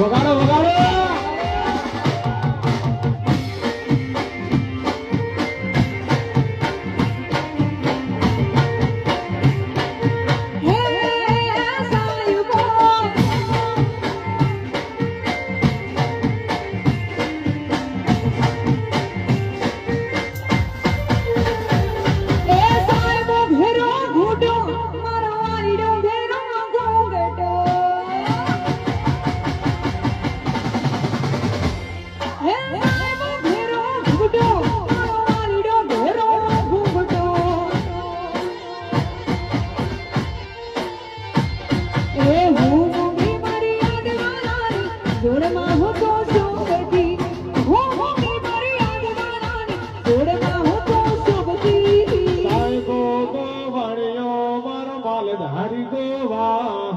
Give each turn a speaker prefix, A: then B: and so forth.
A: વગાડો વગાડો.
B: શોભતી
A: સાહેબો